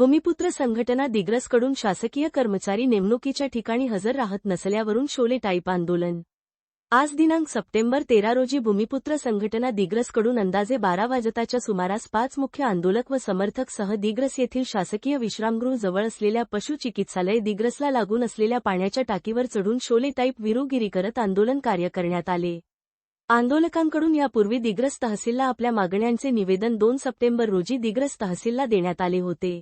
भूमिपुत्र संघटना दिग्रसकडून शासकीय कर्मचारी नेमणुकीच्या ठिकाणी हजर राहत नसल्यावरून शोले टाईप आंदोलन. आज दिनांक सप्टेंबर तेरा रोजी भूमिपुत्र संघटना दिग्रसकडून अंदाजे बारा वाजताच्या सुमारास पाच मुख्य आंदोलक व समर्थक सह दिग्रस येथील शासकीय विश्रामगृह जवळ असलेल्या पशु चिकित्सालय दिग्रसला लागून असलेल्या पाण्याच्या टाकीवर चढून शोले टाईप विरुगिरी करत आंदोलन कार्य करण्यात आले. आंदोलकांकडून यापूर्वी दिग्रस तहसीलला आपल्या मागण्यांचे निवेदन दोन सप्टेंबर रोजी दिग्रस तहसीलला देण्यात आले होते.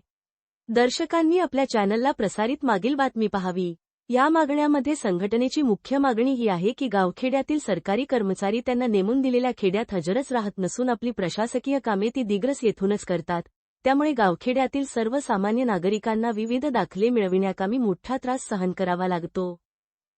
दर्शकांनी आपल्या चॅनलला प्रसारित मागील बातमी पाहावी. या मागण्यामध्ये संघटनेची मुख्य मागणी ही आहे की गावखेड्यातील सरकारी कर्मचारी त्यांना नेमून दिलेल्या खेड्यात हजरच राहत नसून आपली प्रशासकीय कामे ती दिग्रस येथूनच करतात. त्यामुळे गावखेड्यातील सर्वसामान्य नागरिकांना विविध दाखले मिळविण्याकामी मोठा त्रास सहन करावा लागतो.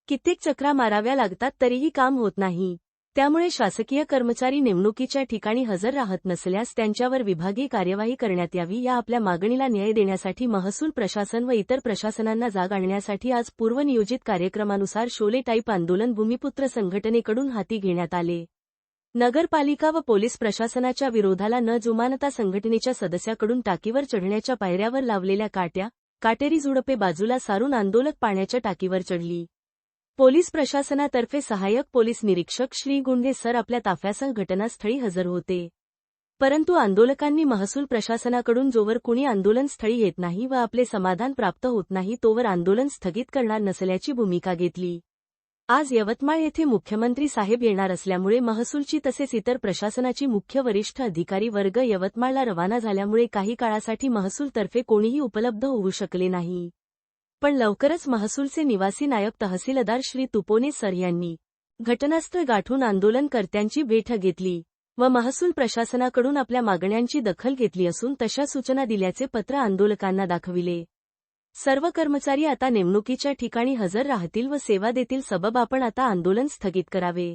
कित्येक चक्रा माराव्या लागतात तरीही काम होत नाही. त्यामुळे शासकीय कर्मचारी नेमणुकीच्या ठिकाणी हजर राहत नसल्यास त्यांच्यावर विभागीय कार्यवाही करण्यात यावी या आपल्या मागणीला न्याय देण्यासाठी महसूल प्रशासन व इतर प्रशासनांना जाग आणण्यासाठी आज पूर्वनियोजित कार्यक्रमानुसार शोले टाईप आंदोलन भूमिपुत्र संघटनेकडून हाती घेण्यात आले. नगरपालिका व पोलीस प्रशासनाच्या विरोधाला न जुमानता संघटनेच्या सदस्याकडून टाकीवर चढण्याच्या पायऱ्यावर लावलेल्या काट्या काटेरी झुडपे बाजूला सारून आंदोलक पाण्याच्या टाकीवर चढली. पोलीस प्रशासनातर्फे सहाय्यक पोलीस निरीक्षक श्री गुंडे सर आपल्या ताफ्यासह घटनास्थळी हजर होते. परंतु आंदोलकांनी महसूल प्रशासनाकडून जोवर कुणी आंदोलनस्थळी येत नाही व आपले समाधान प्राप्त होत नाही तोवर आंदोलन स्थगित करणार नसल्याची भूमिका घेतली. आज यवतमाळ येथे मुख्यमंत्री साहेब येणार असल्यामुळे महसूलची तसेच इतर प्रशासनाची मुख्य वरिष्ठ अधिकारी वर्ग यवतमाळला रवाना झाल्यामुळे काही काळासाठी महसूलतर्फे कोणीही उपलब्ध होऊ शकले नाही. पण लवकरच महसूलचे निवासी नायब तहसीलदार श्री तुपोने सर यांनी घटनास्थळ गाठून आंदोलनकर्त्यांची भेट घेतली व महसूल प्रशासनाकडून आपल्या मागण्यांची दखल घेतली असून तशा सूचना दिल्याचे पत्र आंदोलकांना दाखविले. सर्व कर्मचारी आता नेमणुकीच्या ठिकाणी हजर राहतील व सेवा देतील सबब आपण आता आंदोलन स्थगित करावे.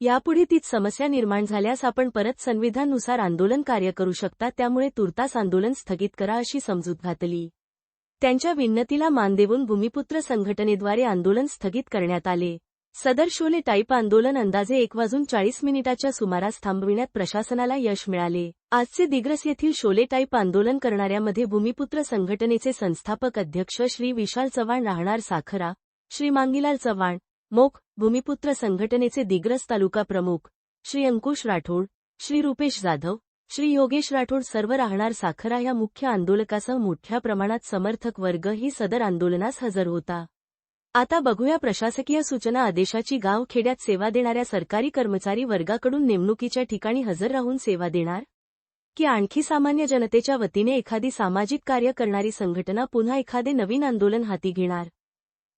यापुढे तीच समस्या निर्माण झाल्यास आपण परत संविधानुसार आंदोलन कार्य करू शकता त्यामुळे तुर्तास आंदोलन स्थगित करा अशी समजूत घातली. त्यांच्या विनंतीला मान देऊन भूमिपुत्र संघटनेद्वारे आंदोलन स्थगित करण्यात आले. सदर शोले टाईप आंदोलन अंदाजे एक वाजून चाळीस मिनिटाच्या सुमारास थांबविण्यात प्रशासनाला यश मिळाले. आजचे दिग्रस येथील शोले टाईप आंदोलन करणाऱ्यामध्ये भूमिपुत्र संघटनेचे संस्थापक अध्यक्ष श्री विशाल चव्हाण राहणार साखरा श्री मांगीलाल चव्हाण मोख भूमिपुत्र संघटनेचे दिग्रस तालुका प्रमुख श्री अंकुश राठोड श्री रुपेश जाधव श्री योगेश राठोड सर्व राहणार साखरा या मुख्य आंदोलकासह मोठ्या प्रमाणात समर्थक वर्ग ही सदर आंदोलनास हजर होता. आता बघूया प्रशासकीय सूचना आदेशाची गाव खेड्यात सेवा देणाऱ्या सरकारी कर्मचारी वर्गाकडून नेमणुकीच्या ठिकाणी हजर राहून सेवा देणार? की आणखी सामान्य जनतेच्या वतीने एखादी सामाजिक कार्य करणारी संघटना पुन्हा एखादे नवीन आंदोलन हाती घेणार?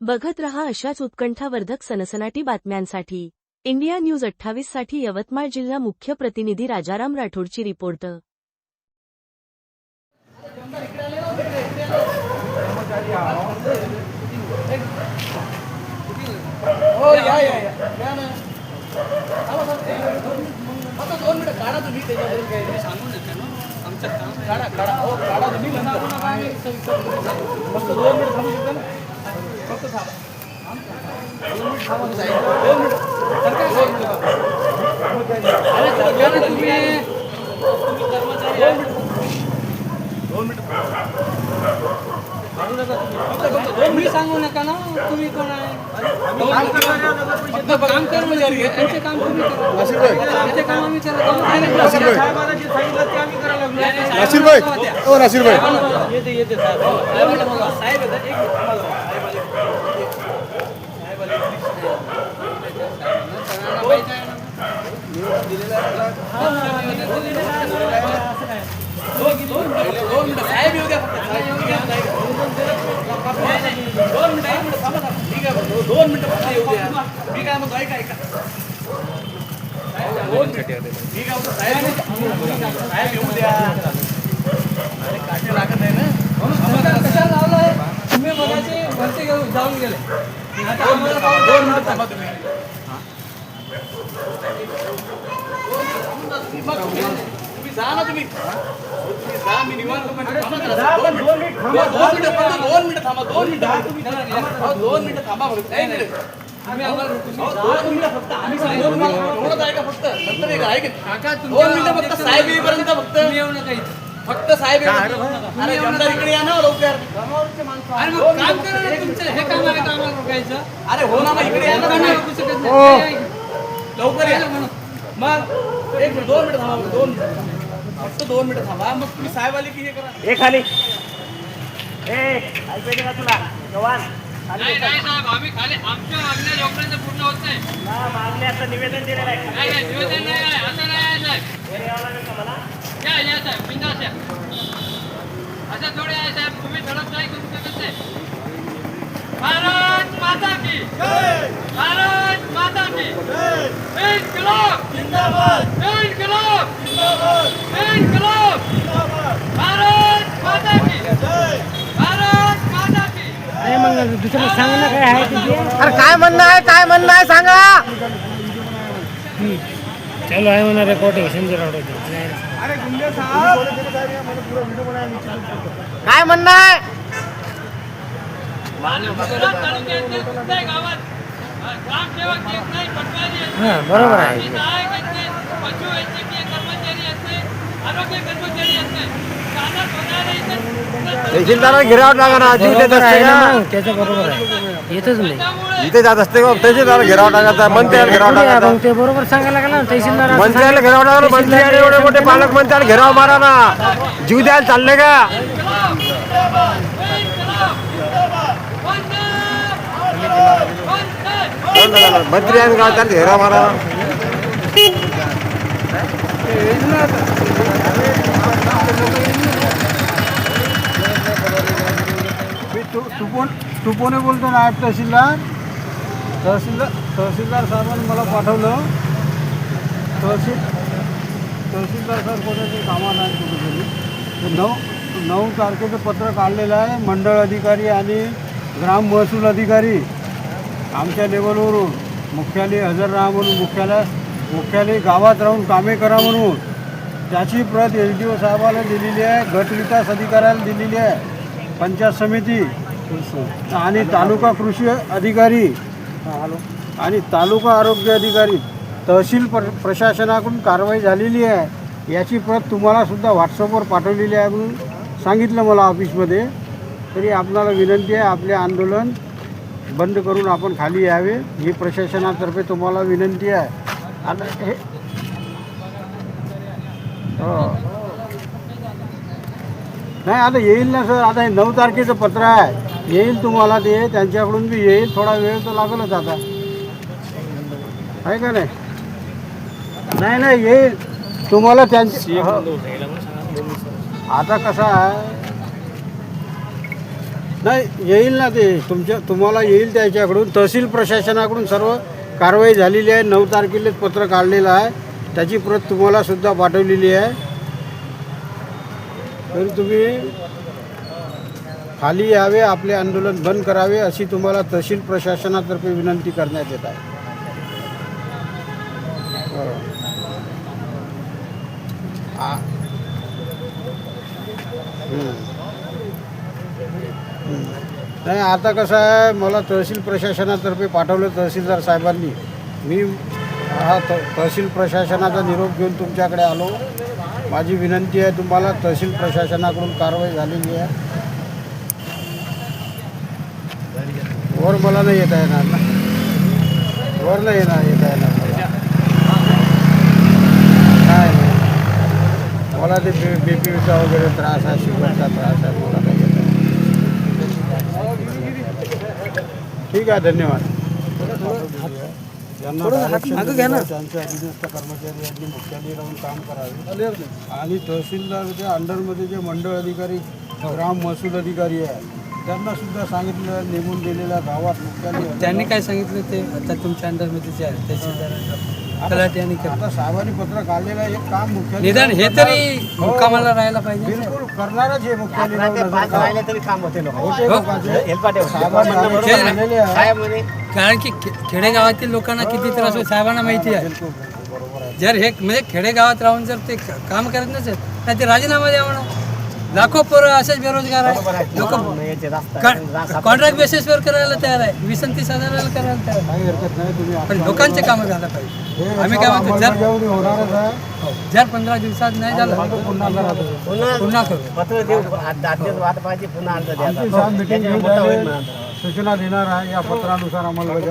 बघत रहा अशाच उत्कंठावर्धक सनसनाटी बातम्यांसाठी. इंडिया न्यूज अठ्ठावीससाठी यवतमाळ जिल्हा मुख्य प्रतिनिधी राजाराम राठोडची रिपोर्ट. फक्त दोन ना फक्त दोन मिनिट थांबू शकता ना फक्त थांबा तुम्ही सांगू नका ना तुम्ही कोण आहे काम कर्मचारी आहे. यांचे काम तुम्ही आमचे काम आम्ही करत आहोत. नाही, नाही, साहेबांना जे सांगितलं ते दोन मिनिटं फक्त येऊ द्या मी काय म्हणतो ऐका ऐका साहेब, दोन मिनिटं. मी काय म्हणतो साहेब साहेब येऊ द्या अरे काटे लागत नाही ना कशाला तुम्ही बघायचे भरती घेऊन जाऊन गेले. आता आम्हाला पाहून दोन मिनिटं थांबा तुम्ही. जा ना तुम्ही. तुम्ही जा मी निवांत म्हणजे थांबा. दोन मिनिटं दोन फक्त दोन थांबा दोन मिनिटं दोन मिनिटं थांबा. फक्त एक मिनिट. आम्ही आम्हाला रोखून अहो, दोन मिनिटं फक्त. आम्ही सांगतो तुम्हाला एवढंच फक्त? नंतर एक ऐक काका दोन मिनिटं फक्त साहेब येईपर्यंत फक्त. येऊ नका इथे. फक्त साहेब. अरे आमदार इकडे या ना लवकर. अरे मग काम करा ना तुमचं हे काम आहे का आम्हाला रोखायचं? अरे हो ना मग इकडे या ना नाही रोखू शकत नाही? लवकर या. मग एक मिनिट दोन मिनिट थांबा दोन मिनिट फक्त दोन मिनिट थांबा. मग तुम्ही साहेब आले की हे करा. ए खाली. ए ऐकू येते का तुला? जवान नाही नाही साहेब आम्ही खाली आमच्या मागण्या जोपर्यंत पूर्ण होत नाही. आता निवेदन दिलेलं आहे. नाही नाही निवेदन नाही असं नाही साहेब. मला? या या साहेब बिंदास या. असं थोडे आहे साहेब तुम्ही दडपशाही करू शकत नाही भारत माता की. भारत माता की. इन्कलाब जिंदाबाद इन्कलाब जिंदाबाद इन्कलाब भारत माता की. भारत माता की. अरे काय आहे काय म्हणणं आहे सांगा काय म्हणणं आहे तालुक्यातील कुठल्याही गावात अ, ग्रामसेवक येत नाही पटवारी येत नाही बरोबर आहे नाही नाही नाही तहसीलदाराला गिरावट लागा ना जीव देत असते का त्यामुळे इथे जात असते का तहसीलदार गिरावट लागायचा मंत्र्याला गिरावट लागायचा ते बरोबर सांगायला लागला ना तहसीलदार असं मंत्र्याला गिरावट लागला मंत्री आणि एवढे मोठे पालकमंत्र्याला घेराव मारा ना. जीव द्यायला चालले का? मंत्री आणि गाव त्याला घेराव मारा मी तु तुपोन बोलतो नायब तहसीलदार? तहसीलदार तहसीलदार साहेबांनी मला पाठवलं. तहसील तहसीलदार साहेब कोणाचे कामात आहे कुठेतरी. ते नऊ नऊ तारखेचं पत्र काढलेलं आहे. मंडळ अधिकारी आणि ग्राम महसूल अधिकारी आमच्या लेवलवरून. मुख्यालय हजर राहा म्हणून मुख्यालय मुख्यालय गावात राहून कामे करा म्हणून. त्याची प्रत एस डी ओ साहेबाला दिलेली आहे. गटविकास अधिकाऱ्याला दिलेली आहे. पंचायत समिती आणि तालुका कृषी अधिकारी आणि तालुका आरोग्य अधिकारी तहसील प्र प्रशासनाकडून कारवाई झालेली आहे. याची प्रत तुम्हालासुद्धा व्हॉट्सअपवर पाठवलेली आहे म्हणून सांगितलं मला ऑफिसमध्ये. तरी आपणाला विनंती आहे आपले आंदोलन बंद करून आपण खाली यावे. ही प्रशासनातर्फे तुम्हाला विनंती आहे. आता हे हो. नाही आता येईल ना सर. आता हे नऊ तारखेचं पत्र आहे. येईल तुम्हाला ते त्यांच्याकडून बी येईल थोडा वेळ तर लागेलच आता. आहे का नाही? नाही नाही येईल. तुम्हाला त्यांचे हो. आता कसं आहे? नाही येईल ना ते. तुमच्या तुम्हाला येईल त्याच्याकडून. तहसील प्रशासनाकडून सर्व कारवाई झालेली आहे. नऊ तारखेलाच पत्र काढलेलं आहे. त्याची प्रत तुम्हाला सुद्धा पाठवलेली आहे. तरी तुम्ही खाली यावे आपले आंदोलन बंद करावे अशी तुम्हाला तहसील प्रशासनातर्फे विनंती करण्यात येत आहे. आ- नाही आता कसं आहे मला तहसील प्रशासनातर्फे पाठवलं तहसीलदार साहेबांनी. मी हा त तहसील प्रशासनाचा निरोप घेऊन तुमच्याकडे आलो. माझी विनंती आहे तुम्हाला तहसील प्रशासनाकडून कारवाई झालेली आहे. वर मला नाही येता येणार ना. वर नाही येणार येता येणार काय नाही. मला ते बी बी पीचा वगैरे त्रास आहे शुगरचा त्रास आहे मला काही येत नाही. ठीक आहे धन्यवाद. ज्यांना direction दिलेलं आहे, त्यांचे अधीनस्थ कर्मचारी यांनी मुख्यालय राहून काम करावे. आणि तहसीलदारच्या अंडरमध्ये जे मंडळ अधिकारी ग्राम महसूल अधिकारी आहे त्यांना सुद्धा सांगितलं नेमून दिलेल्या गावात मुख्यालय त्यांनी काय सांगितलं ते आता तुमच्या अंडरमध्ये जे आहे तलाठी केलं आता साहेबांनी पत्र काढलेलं आहे एक काम मुख्यालय निदान हे तरी हो. मुक्कामाला राहायला पाहिजे बिलकुल करणारच हे मुख्यालय पाच काम. राहिले तरी काम होते लोक होते लोकांचे. हेलपाटे साहेबांनी आदेश हे ना. दिलेले आहे. साहेब म्हणे कारण की खे- खेडेगावातील लोकांना किती त्रास होतो साहेबांना माहिती आहे बिलकुल बरोबर आहे जर हे म्हणजे खेडेगावात राहून जर ते क- काम करत नसेल तर ते राजीनामा द्या म्हणा लाखो पोरं असेच बेरोजगार आहे. लोक कॉन्ट्रॅक्ट बेसिसवर करायला तयार आहे. वीस आणि तीस हजाराला करायला तयार आहे. पण लोकांचे कामं झालं पाहिजे. हे आम्ही काय म्हणतो जर आहे. जर पंधरा दिवसात नाही झालं पुन्हा. पुन्हा सूचना देणार आहे या पत्रानुसार अंमलबजावणी.